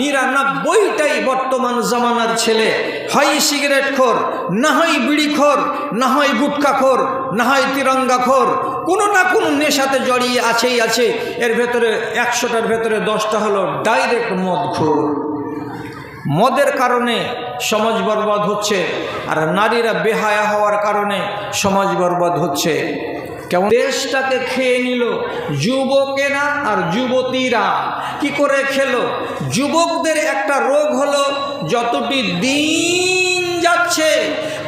নিরানব্বইটাই বর্তমান জামানার ছেলে। হয় সিগারেট খোর, না হয় বিড়ি খোর, না হয় গুটকা খোর, না হয় তিরঙ্গা খোর, কোনো না কোনো নেশাতে জড়িয়ে আছেই আছে। এর ভেতরে একশোটার ভেতরে দশটা হলো ডাইরেক্ট মদ খোর। মদের কারণে সমাজ বরবাদ হচ্ছে, আর নারীরা বেহায়া হওয়ার কারণে সমাজ বরবাদ হচ্ছে। কেমন? দেশটাকে খেয়ে নিল যুবকেরা আর যুবতীরা। কি করে খেলো? যুবকদের একটা রোগ হলো, যতটি দিন যাচ্ছে,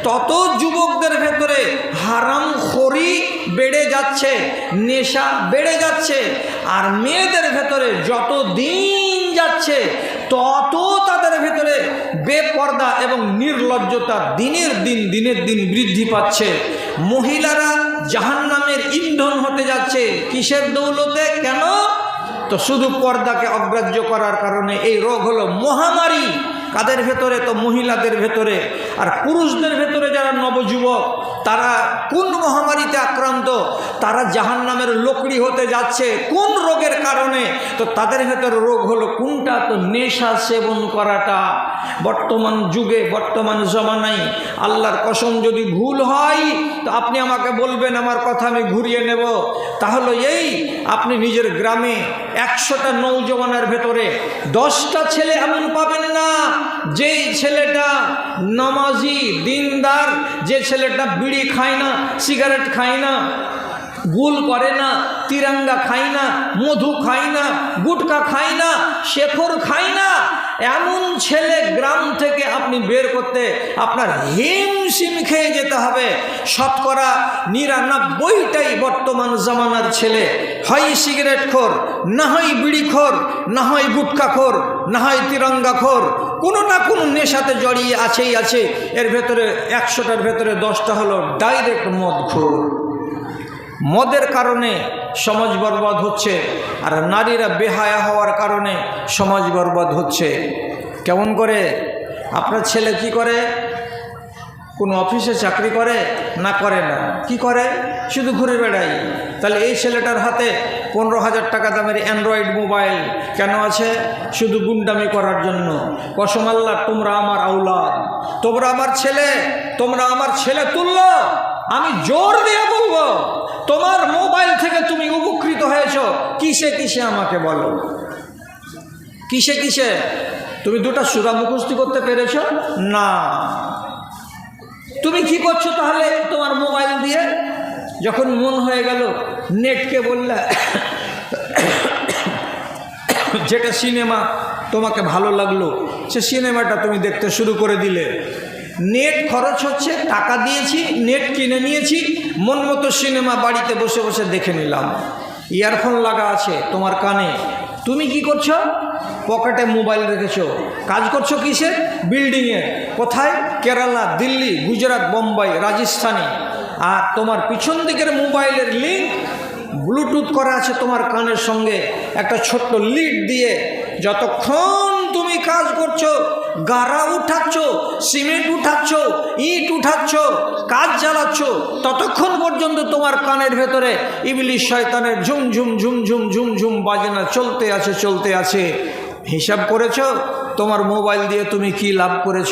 তত যুবকদের ভেতরে হারাম খড়ি বেড়ে যাচ্ছে, নেশা বেড়ে যাচ্ছে, আর মেয়েদের ভেতরে যত দিন যাচ্ছে, তত তাদের ভেতরে বেপর্দা এবং নির্লজ্জতা দিনের দিন দিনের দিন বৃদ্ধি পাচ্ছে। মহিলারা জাহান্নামের ইন্ধন হতে যাচ্ছে। কিসের দৌলতে? কেন? তো শুধু পর্দাকে অগ্রাহ্য করার কারণে এই রোগ হলো মহামারী। কাদের ভেতরে? তো মহিলাদের ভেতরে। আর পুরুষদের ভেতরে যারা নবযুবক তারা কোন মহামারীতে আক্রান্ত? তারা জাহান নামের লোকড়ি হতে যাচ্ছে কোন রোগের কারণে? তো তাদের ভেতরে রোগ হলো কোনটা? তো নেশা সেবন করাটা। বর্তমান যুগে, বর্তমান জমানায় আল্লাহর কসম যদি ভুল হয়, তো আপনি আমাকে বলবেন, আমার কথা আমি ঘুরিয়ে নেব। তাহলে এই আপনি নিজের গ্রামে একশোটা নৌজওয়ানের ভেতরে দশটা ছেলে এমন পাবেন না, যেই ছেলেটা নামাজি, দিনদার, যে ছেলেটা বিড়ি খায় না সিগারেট খায় না গুল করে না তিরঙ্গা খায় না মধু খায় না গুটকা খায় না শেখর খায় না এমন ছেলে গ্রাম থেকে আপনি বের করতে আপনার হিমশিম খেয়ে যেতে হবে শতকরা নিরানব্বইটাই বর্তমান জামানার ছেলে। হয় সিগারেট খোর, না হয় বিড়ি খোর, না হয় গুটকা খোর, না হয় তিরঙ্গা খোর কোনো না কোনো নেশাতে জড়িয়ে আছেই আছে। এর ভেতরে একশোটার ভেতরে দশটা হলো ডাইরেক্ট মদ ঘোর। মদের কারণে সমাজ বরবাদ হচ্ছে আর নারীরা বেহায়া হওয়ার কারণে সমাজ বরবাদ হচ্ছে। কেমন করে? আপনার ছেলে কি করে? কোনো অফিসে চাকরি করে? না করে না। কি করে? শুধু ঘুরে বেড়াই তাহলে এই ছেলেটার হাতে পনেরো হাজার টাকা দামের অ্যান্ড্রয়েড মোবাইল কেন আছে? শুধু গুন্ডামি করার জন্য। কসম আল্লাহ, তোমরা আমার আউলাদ। তোমরা আমার ছেলে। তোমরা আমার ছেলে তুলল আমি জোর দিয়ে বলব, তোমার মোবাইল থেকে তুমি উপকৃত হয়েছ। কিসে কিসে আমাকে বলো? কিসে কিসে? তুমি দুটো সুরা মুখস্থি করতে পেরেছ? না। তুমি কি করছ তাহলে তোমার মোবাইল দিয়ে? যখন মন হয়ে গেল, নেটকে বললে, যেটা সিনেমা তোমাকে ভালো লাগল, সে সিনেমাটা তুমি দেখতে শুরু করে দিলে। নেট খরচ হচ্ছে, টাকা দিয়েছি, নেট কিনে নিয়েছি, মন মতো সিনেমা বাড়িতে বসে বসে দেখে নিলাম। ইয়ারফোন লাগা আছে তোমার কানে। তুমি কি করছ? পকেটে মোবাইল রেখেছ। কাজ করছ কিসে? বিল্ডিংয়ে। কোথায়? কেরালা, দিল্লি, গুজরাট, বোম্বাই, রাজস্থানে। আর তোমার পিছন দিকের মোবাইলের লিঙ্ক ব্লুটুথ করা আছে তোমার কানের সঙ্গে। একটা ছোট্ট লিড দিয়ে যতক্ষণ তুমি কাজ করছ, গাড়া উঠাচ্ছ, সিমেন্ট উঠাচ্ছ, ইট উঠাচ্ছ, কাজ চালাচ্ছ, ততক্ষণ পর্যন্ত তোমার কানের ভেতরে ইবলিশ শয়তানের ঝুম ঝুম ঝুম ঝুম ঝুম ঝুম বাজনা চলতে আছে চলতে আছে। হিসাব করেছ? তোমার মোবাইল দিয়ে তুমি কি লাভ করেছ?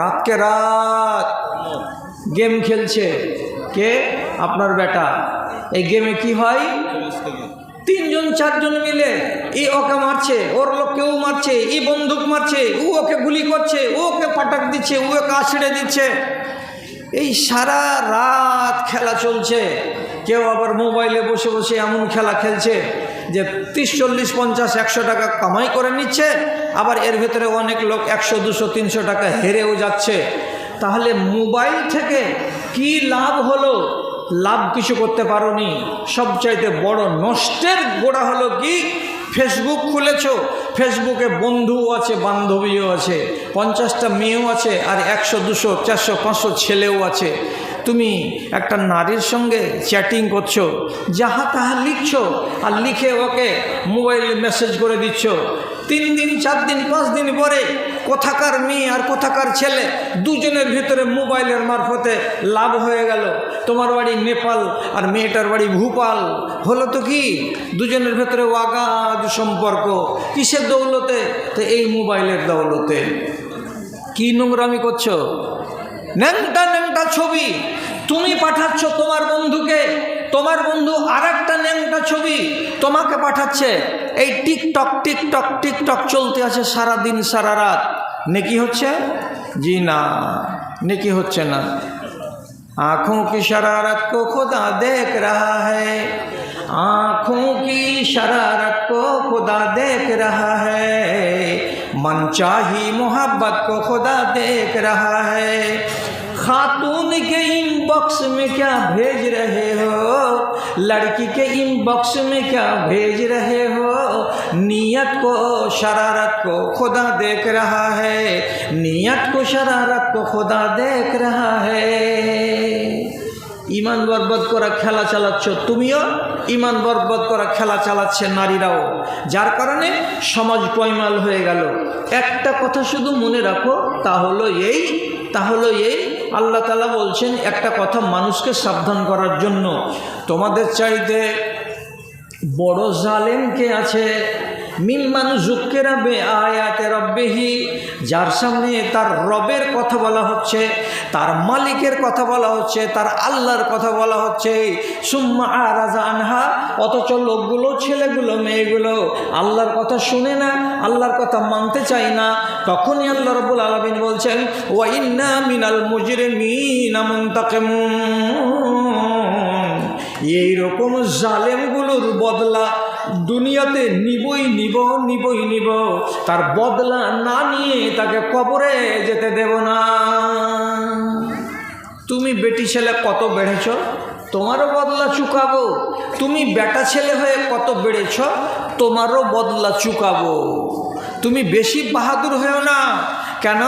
রাতকে রাত গেম খেলছে। কে? আপনার বেটা। এই গেমে কি হয়? তিনজন, চারজন মিলে ই ওকে মারছে, ওর লোক কেউ মারছে, ই বন্দুক মারছে, ও ওকে গুলি করছে, ও ওকে পাটাক দিচ্ছে, ও ওকে আছড়ে দিচ্ছে। এই সারা রাত খেলা চলছে। কেউ আবার মোবাইলে বসে বসে এমন খেলা খেলছে যে তিরিশ, চল্লিশ, পঞ্চাশ, একশো টাকা কামাই করে নিচ্ছে, আবার এর ভেতরে অনেক লোক একশো, দুশো, তিনশো টাকা হেরেও যাচ্ছে। তাহলে মোবাইল থেকে কি লাভ হলো? লাভ কিছু করতে পারোনি। সবচাইতে বড় নষ্টের গোড়া হলো কি? ফেসবুক খুলেছ ফেসবুকে বন্ধুও আছে, বান্ধবীও আছে, পঞ্চাশটা মেয়েও আছে, আর একশো, দুশো, চারশো, পাঁচশো ছেলেও আছে। তুমি একটা নারীর সঙ্গে চ্যাটিং করছ, যাহা তাহা লিখছো, আর লিখে ওকে মোবাইলে মেসেজ করে দিচ্ছ। তিন দিন, চার দিন, পাঁচ দিন পরে কোথাকার মেয়ে আর কোথাকার ছেলে দুজনের ভিতরে মোবাইলের মারফতে লাভ হয়ে গেল। তোমার বাড়ি নেপাল আর মেয়েটার বাড়ি ভূপাল। হলো তো কি? দুজনের ভেতরে ওয়াগাদ সম্পর্ক। কিসের দৌলতে? তো এই মোবাইলের দৌলতে। কি নোংরামি করছ? ন্যাংটা ন্যাংটা ছবি। তুমি পাঠাচ্ছ তোমার বন্ধুকে। তোমার বন্ধু আর একটা ন্যাংটা ছবি তোমাকে পাঠাচ্ছে এই টিকটক টিকটক টিকটক চলতে আছে সারা দিন সারা রাত নেকি হচ্ছে জি না নেকি হচ্ছে না आँखों की शरारत को खुदा देख रहा है आँखों की शरारत को खुदा देख रहा है मनचाही मोहब्बत को खुदा देख रहा है खातून के इनबॉक्स में क्या भेज रहे हो लड़की के इनबॉक्स में क्या भेज रहे हो नीयत को शरारत को खुदा देख रहा है नीयत को शरारत को खुदा देख रहा है ইমান বরবাদ করা খেলা চালাচ্ছ তুমিও ইমান বরবাদ করা খেলা চালাচ্ছে নারীরাও যার কারণে সমাজ পয়মাল হয়ে গেল একটা কথা শুধু মনে রাখো তা হলো এই তা হলো এই আল্লাহ তালা বলছেন, একটা কথা মানুষকে সাবধান করার জন্য। তোমাদের চাইতে বড় জালেম কে আছে? মিম্মান জুক্কেরা বে আয়াতে রব্বেহি, যার সামনে তার রবের কথা বলা হচ্ছে, তার মালিকের কথা বলা হচ্ছে, তার আল্লাহর কথা বলা হচ্ছে। সুম্মা আরাজা আনহা, অথচ লোকগুলো, ছেলেগুলো, মেয়েগুলো আল্লাহর কথা শুনে না, আল্লাহর কথা মানতে চায় না। তখনই আল্লাহ রবুল আলমিন বলছেন ওয়াইন্না মিনাল মুজরে মিন এই রকম জালেমগুলোর বদলা দুনিয়াতে নিবই নিব নিবই নিব। তার বদলা না নিয়ে তাকে কবরে যেতে দেব না। তুমি বেটি ছেলে কত বেড়েছ? তোমারও বদলা চুকাবো। তুমি বেটা ছেলে হয়ে কত বেড়েছ? তোমারও বদলা চুকাবো। তুমি বেশি বাহাদুর হয়েও না। কেন?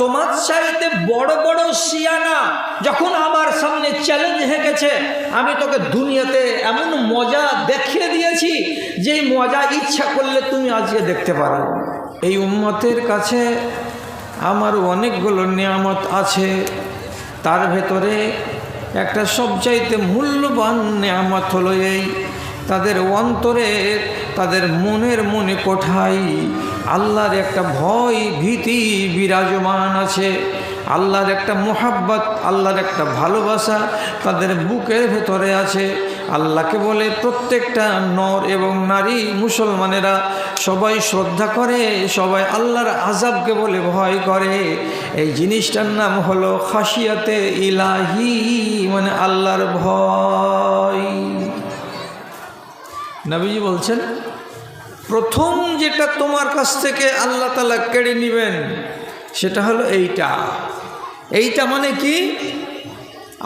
তোমার চাইতে বড় বড় সিয়ানা যখন আমার সামনে চ্যালেঞ্জ হেঁকেছে, আমি তোকে দুনিয়াতে এমন মজা দেখিয়ে দিয়েছি, যেই মজা ইচ্ছা করলে তুমি আজকে দেখতে পারো। এই উম্মতের কাছে আমার অনেকগুলো নিয়ামত আছে। তার ভেতরে একটা সবচাইতে মূল্যবান নিয়ামত হলো এই তাদের অন্তরে, তাদের মনের মনে কোঠাই আল্লাহর একটা ভয় ভীতি বিরাজমান আছে। আল্লাহর একটা মোহাব্বত, আল্লাহর একটা ভালোবাসা তাদের বুকের ভেতরে আছে। আল্লাহকে বলে প্রত্যেকটা নর এবং নারী মুসলমানেরা সবাই শ্রদ্ধা করে, সবাই আল্লাহর আজাবকে বলে ভয় করে। এই জিনিসটার নাম হলো খাসিয়াতে ইলাহি মানে আল্লাহর ভয়। নবীজি বলছেন, প্রথম যেটা তোমার কাছ থেকে আল্লাহ তালা কেড়ে নেবেন, সেটা হলো এইটা। এইটা মানে কি?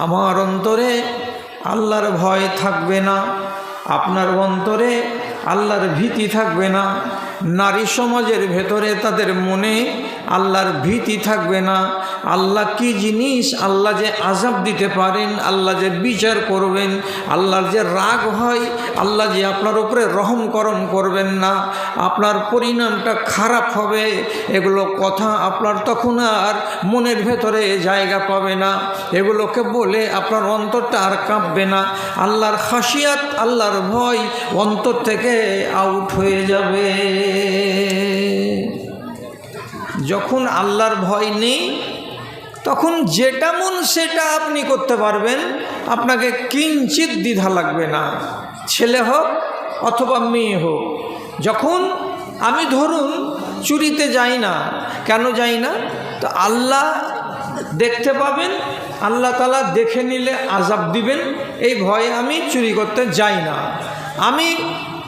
আমার অন্তরে আল্লাহর ভয় থাকবে না, আপনার অন্তরে আল্লাহর ভীতি থাকবে না, নারী সমাজের ভেতরে তাদের মনে আল্লাহর ভীতি থাকবে না। আল্লাহ কি জিনিস আল্লাহ যে আজাব দিতে পারেন, আল্লাহ যে বিচার করবেন, আল্লাহর যে রাগ হয়, আল্লাহ যে আপনার উপরে রহম করম করবেন না। আপনার পরিণামটা খারাপ হবে, এগুলো কথা আপনার তখন আর মনের ভেতরে জায়গা পাবে না। এগুলোকে বলে আপনার অন্তরটা আর কাঁপবে না। আল্লাহর খাসিয়াত, আল্লাহর ভয় অন্তর থেকে আউট হয়ে যাবে। যখন আল্লাহর ভয় নেই, তখন যেটা মন সেটা আপনি করতে পারবেন, আপনাকে কিঞ্চিত দ্বিধা লাগবে না। ছেলে হোক অথবা মেয়ে হোক, যখন আমি ধরুন চুরিতে যাই না, কেন যাই না? তো আল্লাহ দেখতে পাবেন, আল্লাহ তালা দেখে নিলে আজাব দিবেন, এই ভয়ে আমি চুরি করতে যাই না। আমি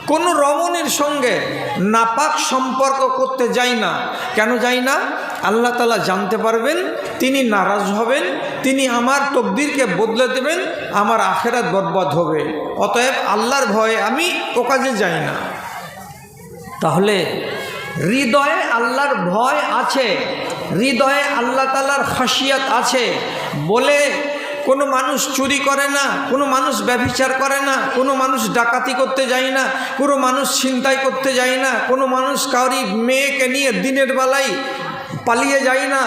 কোনো রমণীর সঙ্গে নাপাক সম্পর্ক করতে যাই না। কেন যাই না? আল্লাহ তালা জানতে পারবেন, তিনি নারাজ হবেন, তিনি আমার তকদিরকে বদলে দেবেন, আমার আখেরাত বরবাদ হবে। অতএব আল্লাহর ভয়ে আমি ও কাজে যাই না। তাহলে হৃদয়ে আল্লাহর ভয় আছে, হৃদয়ে আল্লাহ তালার খাসিয়াত আছে, বলে কোনো মানুষ চুরি করে না, কোনো মানুষ ব্যভিচার করে না, কোনো মানুষ ডাকাতি করতে যায় না, কোনো মানুষ ছিনতাই করতে যায় না, কোনো মানুষ কাউরি মেয়েকে নিয়ে দিনের বেলায় পালিয়ে যায় না।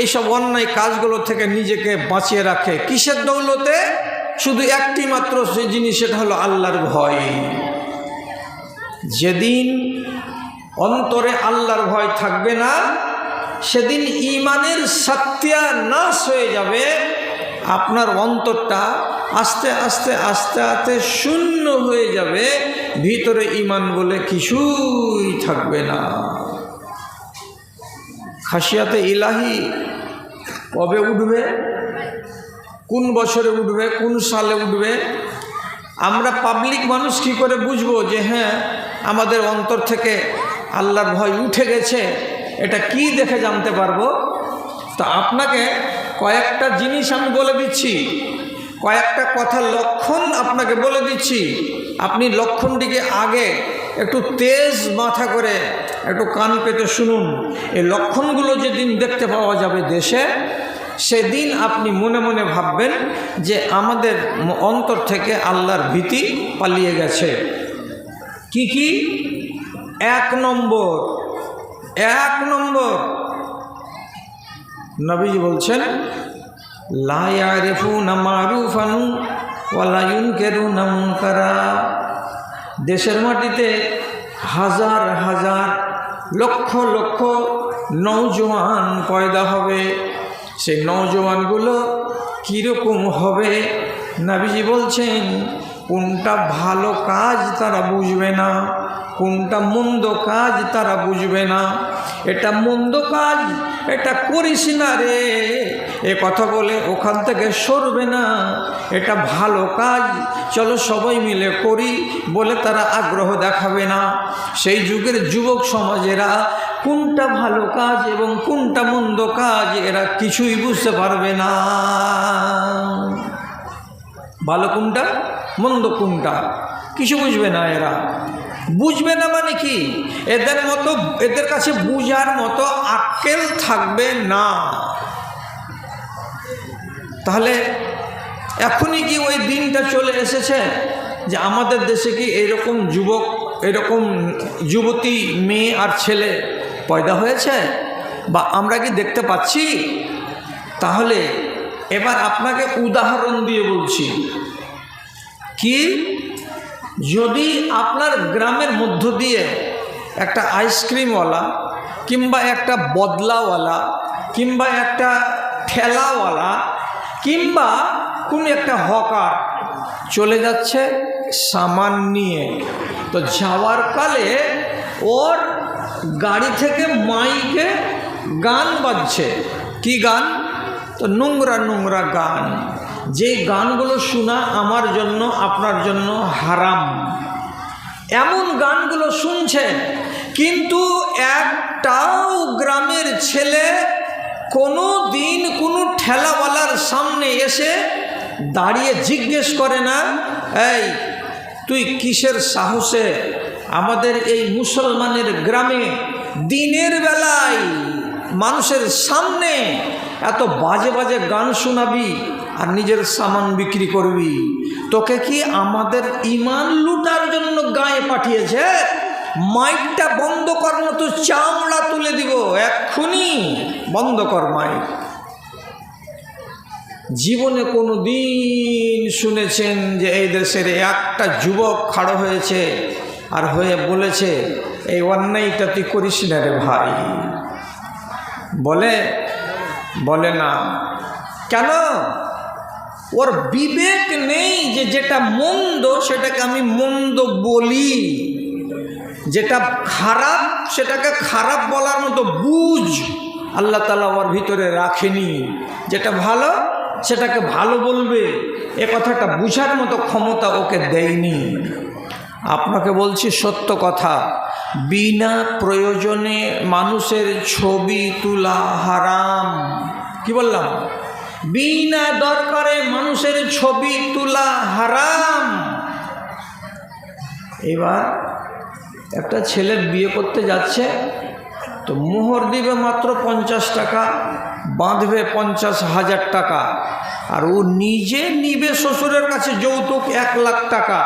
এইসব অন্যায় কাজগুলো থেকে নিজেকে বাঁচিয়ে রাখে। কিসের দৌলতে? শুধু একটি মাত্র সেই জিনিস, সেটা হলো আল্লাহর ভয়। যেদিন অন্তরে আল্লাহর ভয় থাকবে না, সেদিন ইমানের সত্যা নাশ হয়ে যাবে। আপনার অন্তরটা আস্তে আস্তে আস্তে আস্তে শূন্য হয়ে যাবে, ভিতরে ইমান বলে কিছুই থাকবে না। খাসিয়াতে ইলাহি কবে উঠবে? কোন বছরে উঠবে? কোন সালে উঠবে? আমরা পাবলিক মানুষ কী করে বুঝব যে হ্যাঁ আমাদের অন্তর থেকে আল্লাহর ভয় উঠে গেছে? এটা কি দেখে জানতে পারব? তা আপনাকে কয়েকটা জিনিস আমি বলে দিচ্ছি। কয়েকটা কথা লক্ষণ আপনাকে বলে দিচ্ছি। আপনি লক্ষণটিকে আগে একটু তেজ মাথা করে একটু কান পেতে শুনুন। এই লক্ষণগুলো যেদিন দেখতে পাওয়া যাবে দেশে, সেদিন আপনি মনে মনে ভাববেন যে আমাদের অন্তর থেকে আল্লাহর ভীতি পালিয়ে গেছে। কি কি? এক নম্বর এক নম্বর। নবীজি বলছেন দেশের মাটিতে হাজার হাজার লক্ষ লক্ষ নৌজওয়ান পয়দা হবে। সেই নৌজওয়ানগুলো কীরকম হবে? নাবিজি বলছেন, কোনটা ভালো কাজ তারা বুঝবে না, কোনটা মন্দ কাজ তারা বুঝবে না। এটা মন্দ কাজ এটা করিস না রে। এ কথা বলে ওখান থেকে সরবে না। এটা ভালো কাজ। চলো সবাই মিলে করি বলে তারা আগ্রহ দেখাবে না। সেই যুগের যুবক সমাজেরা কোনটা ভালো কাজ এবং কোনটা মন্দ কাজ এরা কিছুই বুঝতে পারবে না। ভালো কোনটা? মন্দ কোনটা? কিছু বুঝবে না এরা। বুঝবে না মানে কি? এদের মতো, এদের কাছে বুঝার মতো আক্কেল থাকবে না। তাহলে এখনই কি ওই দিনটা চলে এসেছে যে আমাদের দেশে কি এরকম যুবক, এরকম যুবতী মেয়ে আর ছেলে পয়দা হয়েছে? বা আমরা কি দেখতে পাচ্ছি? তাহলে এবার আপনাকে উদাহরণ দিয়ে বলছি। কি? যদি আপনার গ্রামের মধ্য দিয়ে একটা আইসক্রিমওয়ালা কিংবা একটা বদলাওয়ালা কিংবা একটা ঠেলাওয়ালা কিংবা কোন একটা হকার চলে যাচ্ছে সামান নিয়ে, তো যাওয়ার কালে ওর গাড়ি থেকে মাইকে গান বাজছে। কি গান? তো নোংরা নোংরা গান। যে গানগুলো শোনা আমার জন্য, আপনার জন্য হারাম। এমন গানগুলো শুনছেন কিন্তু একটাও গ্রামের ছেলে কোনো দিন কোনো ঠেলাওয়ালার সামনে এসে দাঁড়িয়ে জিজ্ঞেস করে না, এই, তুই কিসের সাহসে আমাদের এই মুসলমানের গ্রামে দিনের বেলায় মানুষের সামনে এত বাজে বাজে গান শোনাবি? আর নিজের সামান বিক্রি করবি। তোকে কি আমাদের ইমান লুটার জন্য গায়ে পাঠিয়েছে? মাইকটা বন্ধ কর, না তো চামড়া তুলে দিব। এক্ষুনি বন্ধ কর মাইক। জীবনে কোনো দিন শুনেছেন যে এই দেশের একটা যুবক খাড়ো হয়েছে আর হয়ে বলেছে, এই অন্যায়টা তুই করিস না রে ভাই। বলে? বলে না। কেন? ওর বিবেক নেই যে যেটা মন্দ সেটাকে আমি মন্দ বলি। যেটা খারাপ সেটাকে খারাপ বলার মতো বুঝ আল্লাহ তালা ওর ভিতরে রাখেনি। যেটা ভালো সেটাকে ভালো বলবে। এ কথাটা বুঝার মতো ক্ষমতা ওকে দেয়নি। আপনাকে বলছি সত্য কথা, বিনা প্রয়োজনে মানুষের ছবি তোলা হারাম। কি বললাম? বিনা দরকারে মানুষের ছবি তোলা হারাম। এবার একটা ছেলে বিয়ে করতে যাচ্ছে, তো মোহর দিবে মাত্র পঞ্চাশ টাকা, বাঁধবে পঞ্চাশ হাজার টাকা, আর ও নিজে নিবে শ্বশুরের কাছে যৌতুক এক লাখ টাকা।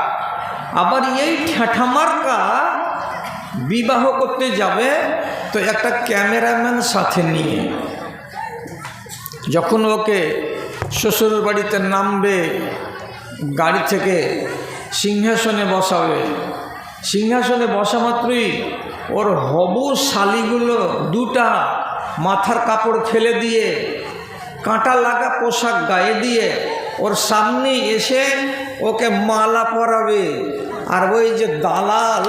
আবার এই ঠেঠামার্কা বিবাহ করতে যাবে, তো একটা ক্যামেরাম্যান সাথে নিয়ে। যখন ওকে শ্বশুর বাড়িতে নামবে, গাড়ি থেকে সিংহাসনে বসাবে, সিংহাসনে বসা মাত্রই ওর হবু শালিগুলো দুটা মাথার কাপড় ফেলে দিয়ে, কাঁটা লাগা পোশাক গায়ে দিয়ে ওর সামনে এসে ওকে মালা পরাবে। আর ওই যে দালাল,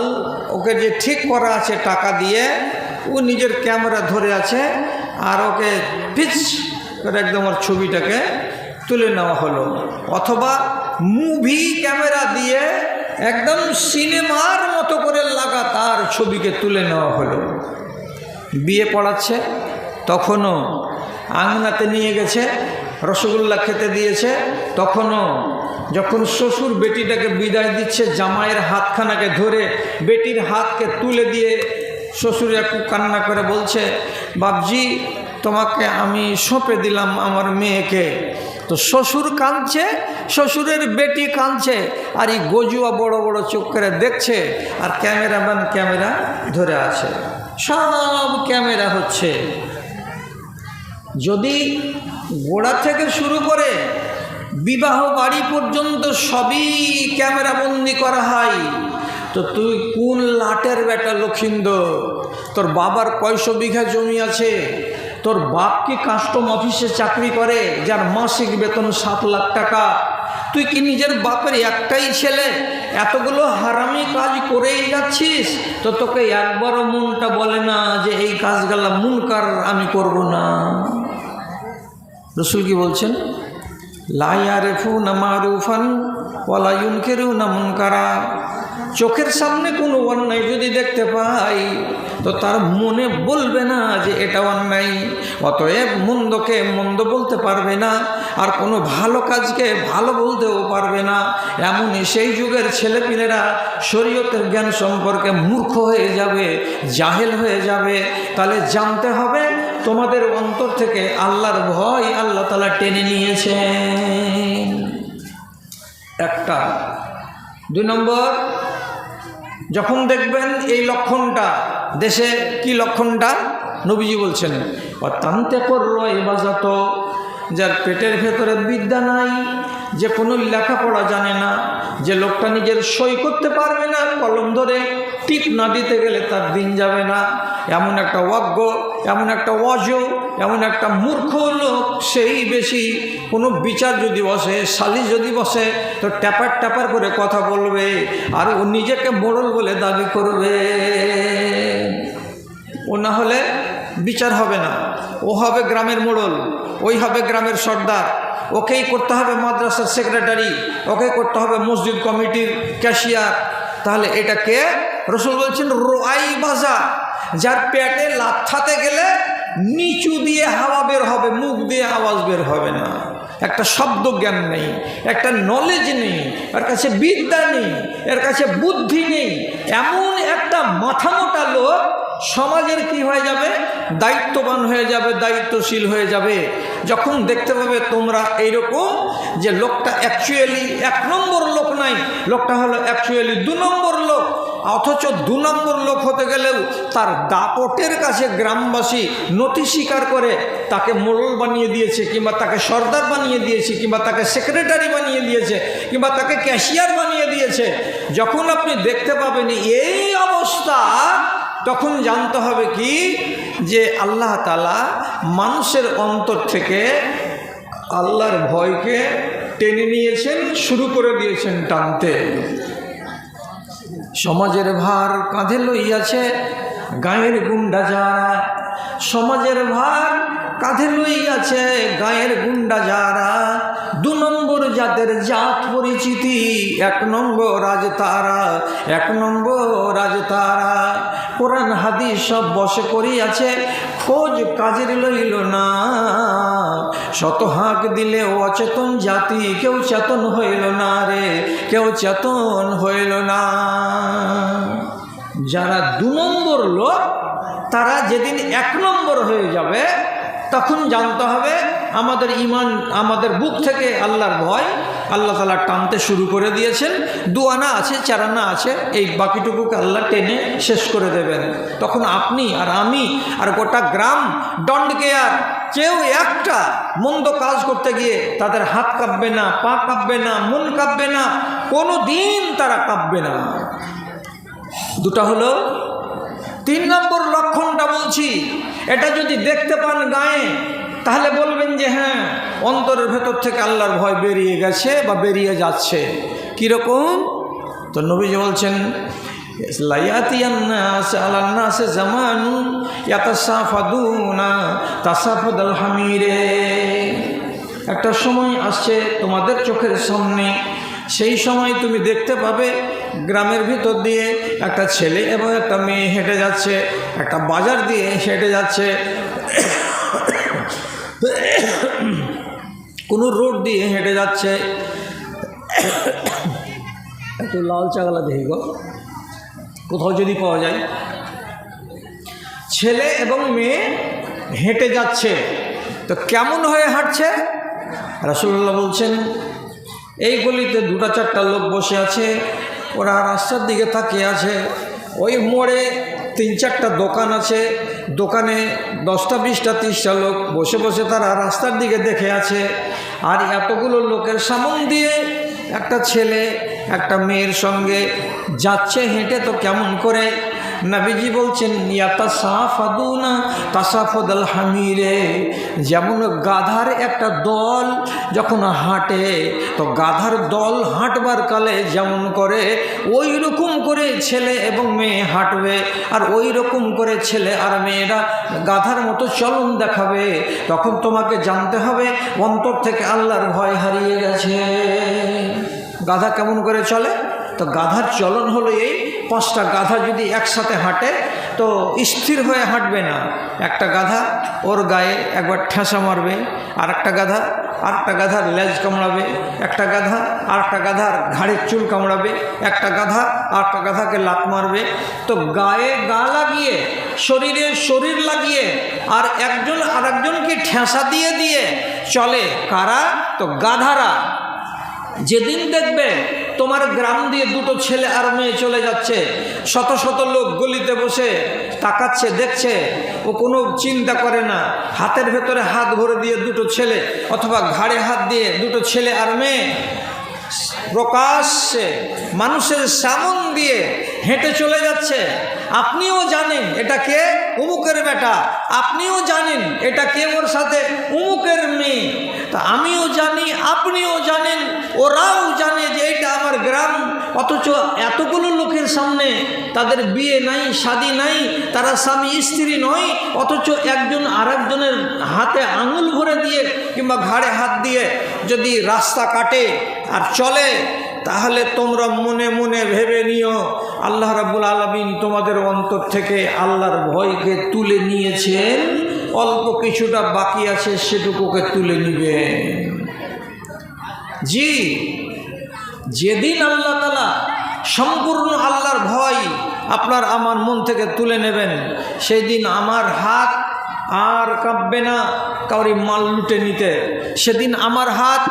ওকে যে ঠিক করা আছে টাকা দিয়ে, ও নিজের ক্যামেরা ধরে আছে আর ওকে পিচ করে একদম ওর ছবিটাকে তুলে নেওয়া হলো। অথবা মুভি ক্যামেরা দিয়ে একদম সিনেমার মতো করে লাগাতার ছবিকে তুলে নেওয়া হলো। বিয়ে পড়াচ্ছে, তখনও আংনাতে নিয়ে গেছে, রসগোল্লা খেতে দিয়েছে, তখনও যখন শ্বশুর বেটিটাকে বিদায় দিচ্ছে, জামাইয়ের হাতখানাকে ধরে বেটির হাতকে তুলে দিয়ে শ্বশুর একটু কান্না করে বলছে বাবজি তোমাকে আমি সঁপে দিলাম আমার মেয়েকে। তো শ্বশুর কাঁদছে, শ্বশুরের বেটি কাঁদছে, আর এই গজুয়া বড় বড় চোখ করে দেখছে, আর ক্যামেরাম্যান ক্যামেরা ধরে আছে। সব ক্যামেরা হচ্ছে। যদি গোড়া থেকে শুরু করে বিবাহ বাড়ি পর্যন্ত সবই ক্যামেরাবন্দি করা হয়, তো তুই কোন লাটের বেটা লক্ষিন্দর তোর বাবার কয়শো বিঘা জমি আছে তোর বাপ কি কাস্টম অফিসে চাকরি করে, যার মাসিক বেতন সাত লাখ টাকা। তুই কি নিজের বাপের একটাই ছেলে? এতগুলো হারামি কাজ করেই যাচ্ছিস? তো তোকে একবারও মনটা বলে না যে এই কাজগুলা মুনকার আমি করব না। রসুল কি বলছেন? লাইয়ারেফু না মারুফান ওয়ালায়ুন কেরু না মুনকারা। চোখের সামনে কোনো অন্যায় যদি দেখতে পাই, তো তার মনে বলবে না যে এটা অন্যায় অতএব মন্দকে মন্দ বলতে পারবে না, আর কোনো ভালো কাজকে ভালো বলতেও পারবে না। এমনই সেই যুগের ছেলেপিলেরা শরীয়তের জ্ঞান সম্পর্কে মূর্খ হয়ে যাবে, জাহেল হয়ে যাবে। তাহলে জানতে হবে, তোমাদের অন্তর থেকে আল্লাহর ভয় আল্লাহ তালা টেনে নিয়েছেন। একটা। দুই নম্বর যখন দেখবেন এই লক্ষণটা, দেশে কি লক্ষণটা? নবীজি বলছেন, অত্যন্তে করল এই বাজাত যার পেটের ভেতরে বিদ্যা নাই, যে কোনো লেখাপড়া জানে না, যে লোকটা নিজের সই করতে পারবে না, কলম ধরে টিপ না দিতে গেলে তার দিন যাবে না। এমন একটা অজ্ঞ, এমন একটা অজ এমন একটা মূর্খ লোক সেই বেশি কোনো বিচার যদি বসে, সালিশ যদি বসে, তো ট্যাপার ট্যাপার করে কথা বলবে আর ও নিজেকে মোড়ল বলে দাবি করবে। ও না হলে বিচার হবে না। ও হবে গ্রামের মোড়ল, ওই হবে গ্রামের সর্দার। ওকেই করতে হবে মাদ্রাসার সেক্রেটারি ওকে করতে হবে মসজিদ কমিটির ক্যাশিয়ার। তাহলে এটা কে? রসুল বলছেন, রোয়াই বাজা যার পেটে লাথাতে গেলে নিচু দিয়ে হাওয়া বের হবে, মুখ দিয়ে আওয়াজ বের হবে না। একটা শব্দ জ্ঞান নেই, একটা নলেজ নেই, এর কাছে বিদ্যা নেই, এর কাছে বুদ্ধি নেই। এমন একটা মাথা মোটা লোক সমাজের কি হয়ে যাবে? দায়িত্ববান হয়ে যাবে, দায়িত্বশীল হয়ে যাবে। যখন দেখতে পাবে তোমরা এইরকম যে লোকটা অ্যাকচুয়ালি এক নম্বর লোক নাই, লোকটা হলো অ্যাকচুয়ালি দু নম্বর লোক। অথচ দু নম্বর লোক হতে গেলেও তার দাপটের কাছে গ্রামবাসী নথি স্বীকার করে তাকে মোড়ল বানিয়ে দিয়েছে, কিংবা তাকে সর্দার বানিয়ে দিয়েছে, কিংবা তাকে সেক্রেটারি বানিয়ে দিয়েছে, কিংবা তাকে ক্যাশিয়ার বানিয়ে দিয়েছে। যখন আপনি দেখতে পাবেন এই অবস্থা, তখন জানতে হবে কি? যে আল্লাহ তালা মানুষের অন্তর থেকে আল্লাহর ভয়কে টেনে নিয়েছেন, শুরু করে দিয়েছেন টানতে। সমাজের ভার কাঁধে লইয়াছে গায়ের গুন্ডা যারা সমাজের ভার কাঁধে লইয়াছে, গায়ের গুন্ডা যারা দু নম্বর জাতের জাত পরিচিতি, এক নম্বর রাজ তারা, এক নম্বর রাজ তারা। কোরআন, হাদিস সব বসে করিয়াছে, খোঁজ কাজের লইল না। শত হাঁক দিলে অচেতন জাতি, কেউ চেতন হইল না রে, কেউ চেতন হইল না। যারা দু নম্বর লোক, তারা যেদিন এক নম্বর হয়ে যাবে, তখন জানতে হবে আমাদের ইমান, আমাদের বুক থেকে আল্লাহর ভয়, আল্লাহ তালা টানতে শুরু করে দিয়েছেন। দু আনা আছে, চার আনা আছে, এই বাকিটুকুকে আল্লাহ টেনে শেষ করে দেবেন। তখন আপনি আর আমি আর গোটা গ্রাম ডন্ড কেয়ার কেউ একটা মন্দ কাজ করতে গিয়ে তাদের হাত কাঁপবে না, পা কাঁপবে না, মন কাঁপবে না, কোনো দিন তারা কাঁপবে না। দুটা হলো, তিন নম্বর লক্ষণটা বলছি, এটা যদি দেখতে পান গায়ে, তাহলে বলবেন যে হ্যাঁ অন্তরের ভেতর থেকে আল্লাহর ভয় বেরিয়ে গেছে বা বেরিয়ে যাচ্ছে। কীরকম? তো নবীজি বলছেন একটা সময় আসছে তোমাদের চোখের সামনে সেই সময় তুমি দেখতে পাবে গ্রামের ভিতর দিয়ে একটা ছেলে এবং একটা মেয়ে হেঁটে যাচ্ছে, একটা বাজার দিয়ে হেঁটে যাচ্ছে। কোনো রোড দিয়ে হেঁটে যাচ্ছে। একটু লাল চাগলা দেখি গো। কোথাও যদি পাওয়া যায়। ছেলে এবং মেয়ে হেঁটে যাচ্ছে। তো কেমন হয়ে হাঁটছে? রাসুল্লাহ বলছেন এই গলিতে দুটা চারটা লোক বসে আছে, ওরা রাস্তার দিকে তাকিয়ে আছে। ওই মোড়ে তিন চারটা দোকান আছে, দোকানে দশটা, বিশটা, তিরিশটা লোক বসে বসে তারা রাস্তার দিকে দেখে আছে। আর এতগুলো লোকের সামন দিয়ে একটা ছেলে, একটা মেয়ের সঙ্গে যাচ্ছে হেঁটে, তো কেমন করে নাবিজি বলছেন ইয়াতা সাফাদুনা তাসাফদাল হামিরে। যেমন গাধার একটা দল যখন হাঁটে, তো গাধার দল হাঁটবার কালে যেমন করে ওই রকম করে ছেলে এবং মেয়ে হাঁটবে, আর ওই রকম করে ছেলে আর মেয়েরা গাধার মতো চলন দেখাবে। তখন তোমাকে জানতে হবে, অন্তর থেকে আল্লাহর ভয় হারিয়ে গেছে। গাধা কেমন করে চলে? তো গাধার চলন হলো এই, পাঁচটা গাধা যদি একসাথে হাঁটে, তো স্থির হয়ে হাঁটবে না। একটা গাধা ওর গায়ে একবার ঠেসা মারবে আর একটা গাধা আর একটা গাধার লেজ কামড়াবে, একটা গাধা আর একটা গাধার ঘাড়ের চুল কামড়াবে, একটা গাধা আর একটা গাধাকে লাত মারবে। তো গায়ে গা লাগিয়ে, শরীরে শরীর লাগিয়ে, আর একজন আর একজনকে ঠেসা দিয়ে দিয়ে চলে কারা? তো গাধারা। যেদিন দেখবে তোমার গ্রাম দিয়ে দুটো ছেলে আর মেয়ে চলে যাচ্ছে। শত শত লোক গলিতে বসে তাকাচ্ছে, দেখছে, ও কোনো চিন্তা করে না। হাতের ভেতরে হাত ভরে দিয়ে দুটো ছেলে অথবা ঘাড়ে হাত দিয়ে দুটো ছেলে আর মেয়ে প্রকাশ্যে মানুষের সামন দিয়ে হেঁটে চলে যাচ্ছে। আপনিও জানেন এটা কে? উমুকের বেটা। আপনিও জানেন এটা কে ওর সাথে? উমুকের মেয়ে। তা আমিও জানি, আপনিও জানেন, ওরাও জানে যে গ্রাম, অথচ এতগুলো লোকের সামনে তাদের বিয়ে নাই, শাদি নাই, তারা স্বামী, স্ত্রী নয়, অথচ একজন আরেকজনের হাতে আঙুল ভরে দিয়ে কিংবা ঘাড়ে হাত দিয়ে যদি রাস্তা কাটে আর চলে, তাহলে তোমরা মনে মনে ভেবে নিও, আল্লাহ রাব্বুল আলমিন তোমাদের অন্তর থেকে আল্লাহর ভয়কে তুলে নিয়েছেন, অল্প কিছুটা বাকি আছে সেটুকুকে তুলে নিবেন। জি যেদিন আল্লাহ তালা সম্পূর্ণ আল্লাহর ভয় আপনার আমার মন থেকে তুলে নেবেন সেই দিন আমার হাত আর কাঁপবে না কাউরি মাল লুটে নিতে। সেদিন আমার হাত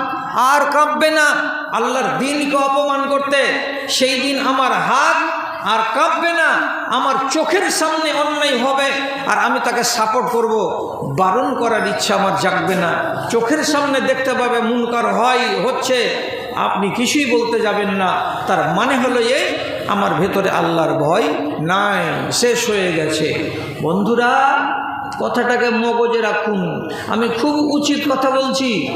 আর কাঁপবে না আল্লাহর দিনকে অপমান করতে। সেই দিন আমার হাত আর কাঁপবে না, আমার চোখের সামনে অন্যায় হবে আর আমি তাকে সাপোর্ট করব। বারণ করার ইচ্ছা আমার জাগবে না। চোখের সামনে দেখতে পাবে মুনকার হয় হচ্ছে। আপনি কিছুই বলতে যাবেন না। তার মানে হলো এই, আমার ভেতরে আল্লাহর ভয় নাই, শেষ হয়ে গেছে। বন্ধুরা, কথাটাকে মগজে রাখুন। আমি খুব উচিত কথা বলছি।